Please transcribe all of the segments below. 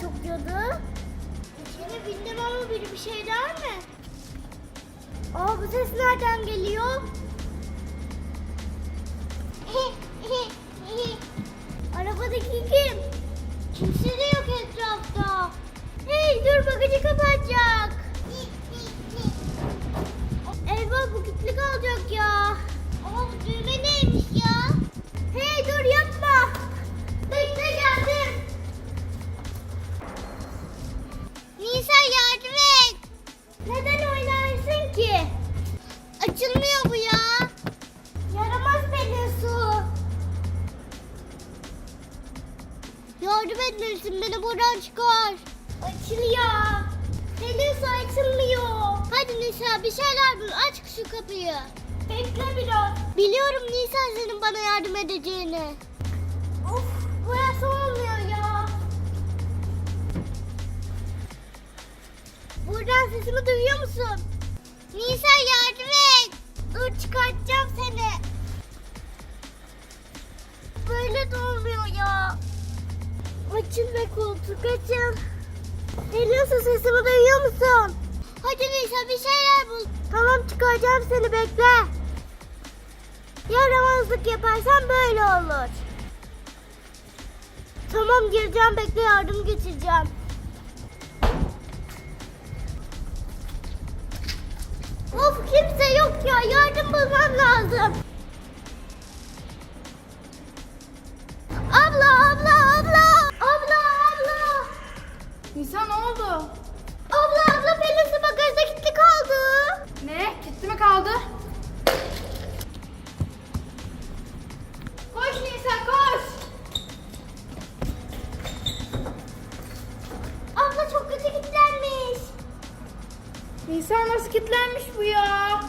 çok cadı? İçeri bindim ama biri bir şey der mi? Aa bu ses nereden geliyor? Açılmıyor bu ya. Yaramaz Pelin Su. Yardım etmelisin beni buradan çıkar. Açılıyor. Pelin açılmıyor. Hadi Nisa bir şeyler bul aç şu kapıyı. Bekle biraz. Biliyorum Nisa senin bana yardım edeceğini. Of burası olmuyor ya. Buradan sesimi duyuyor musun? Nisa yardım et. Dur çıkartacağım seni. Böyle de olmuyor ya. Açın ve koltuk açın. Geliyorsun sesimi duyuyor musun? Hadi Nisa bir şeyler bul. Tamam çıkaracağım seni bekle. Yaramazlık yaparsan böyle olur. Tamam gireceğim bekle yardım getireceğim. Of kimse yok ya yardım bulmam lazım. Nasıl kilitlenmiş bu ya?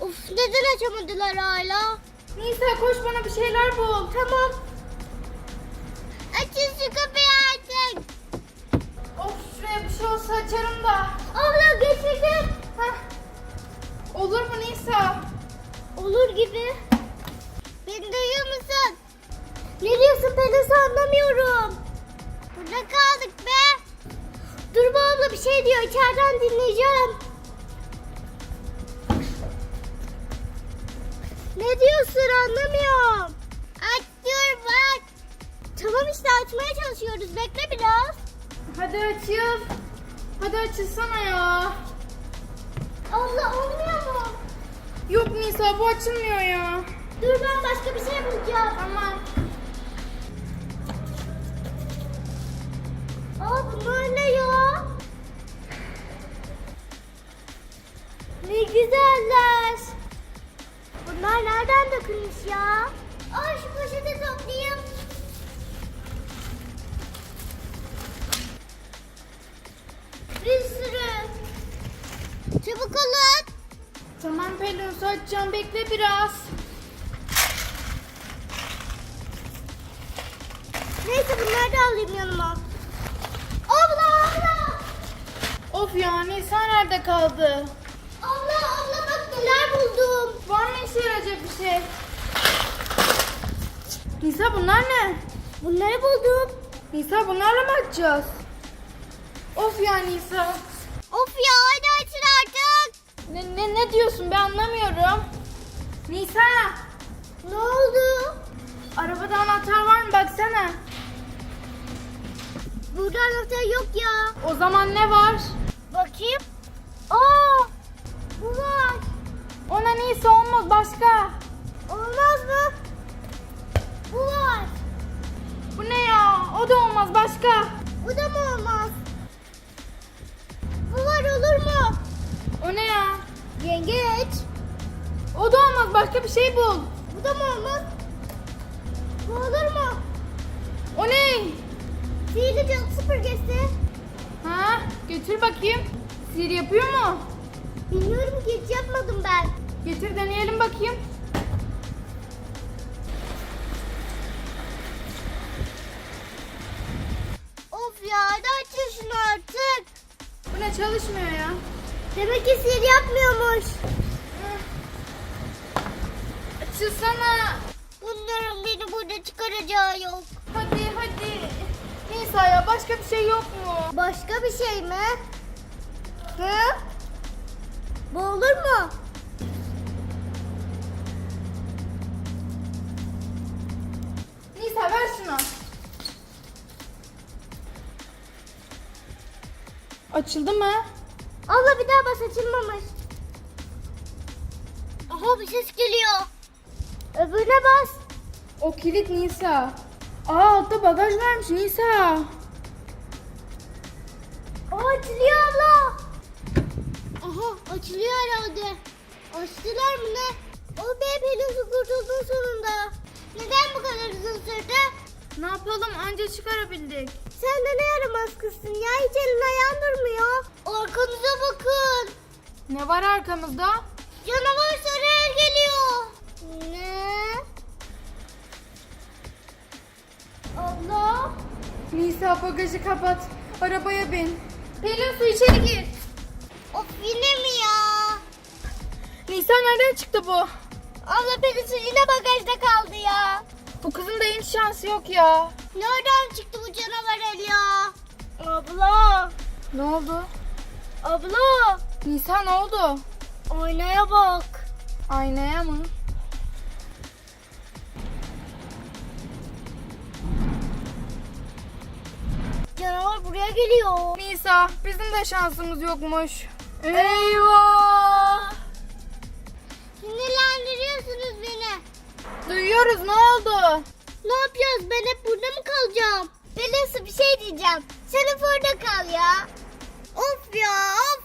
Of neden açamadılar hala? Nisa koş bana bir şeyler bul. Tamam. Açın şu kapıyı artık. Of şuraya bir şey olsa açarım da. Abla getirdim. Heh. Olur mu Nisa? Olur gibi. Beni duyuyor musun? Ne diyorsun Pelin Su anlamıyorum. Burada kaldık be. Dur bu abla bir şey diyor içeriden dinleyeceğim. Ne diyorsun anlamıyorum. Aç dur bak. Tamam işte açmaya çalışıyoruz bekle biraz. Hadi açıl. Hadi açılsana ya. Abla olmuyor mu? Yok Nisa bu açılmıyor ya. Dur ben başka bir şey bulacağım. Tamam. Nereden dökülmüş ya? Aa şu poşeti toplayayım. Bir sürü. Çabuk olun. Tamam Pelin su açacağım bekle biraz. Neyse bunları da alayım yanıma. Abla abla. Of ya Nisa nerede kaldı? Abla abla bak neler buldum. Var mı işe yarayacak bir şey? Nisa bunlar ne? Bunları buldum. Nisa bunlarla mı açacağız? Of ya Nisa. Of ya hadi açın artık. Ne, ne, ne diyorsun ben anlamıyorum. Nisa Ne oldu? arabada anahtar var mı baksana. Burada anahtar yok ya. O zaman ne var? Başka bir şey bul. Bu da mı olmaz? Bu olur mu? O ne? Sihirli cadı süpürgesi. Ha? Götür bakayım. Sihir yapıyor mu? Bilmiyorum ki hiç yapmadım ben. Getir deneyelim bakayım. Of ya hadi şunu artık. Bu ne çalışmıyor ya? Demek ki sihir yapmıyormuş. Açılsana. Bunların beni burada çıkaracağı yok. Hadi hadi. Nisa ya başka bir şey yok mu? Başka bir şey mi? Hı? Bu olur mu? Nisa ver şunu. Açıldı mı? Allah bir daha bas açılmamış. Aha bir ses geliyor. Öbürüne bas. O kilit Nisa. Aa altta bagaj varmış Nisa. O açılıyor abla. Aha açılıyor herhalde. Açtılar mı ne? O be Pelinsu kurtuldun sonunda. Neden bu kadar uzun sürdü? Ne yapalım anca çıkarabildik. Sen de ne yaramaz kızsın ya hiç elin ayağın durmuyor. Arkanıza bakın. Ne var arkamızda? Canavar sarı el geliyor. Abla. Nisa bagajı kapat. Arabaya bin. Pelin su içeri gir. Of yine mi ya? Nisa nereden çıktı bu? Abla Pelinsu yine bagajda kaldı ya. Bu kızın da hiç şansı yok ya. Nereden çıktı bu canavar el ya? Abla. Ne oldu? Abla. Nisa ne oldu? Aynaya bak. Aynaya mı? Buraya geliyor. Nisa bizim de şansımız yokmuş. Eyvah! Sinirlendiriyorsunuz beni. Duyuyoruz ne oldu? Ne yapacağız? Ben hep burada mı kalacağım? Pelinsu bir şey diyeceğim. Sen hep orada kal ya. Of ya of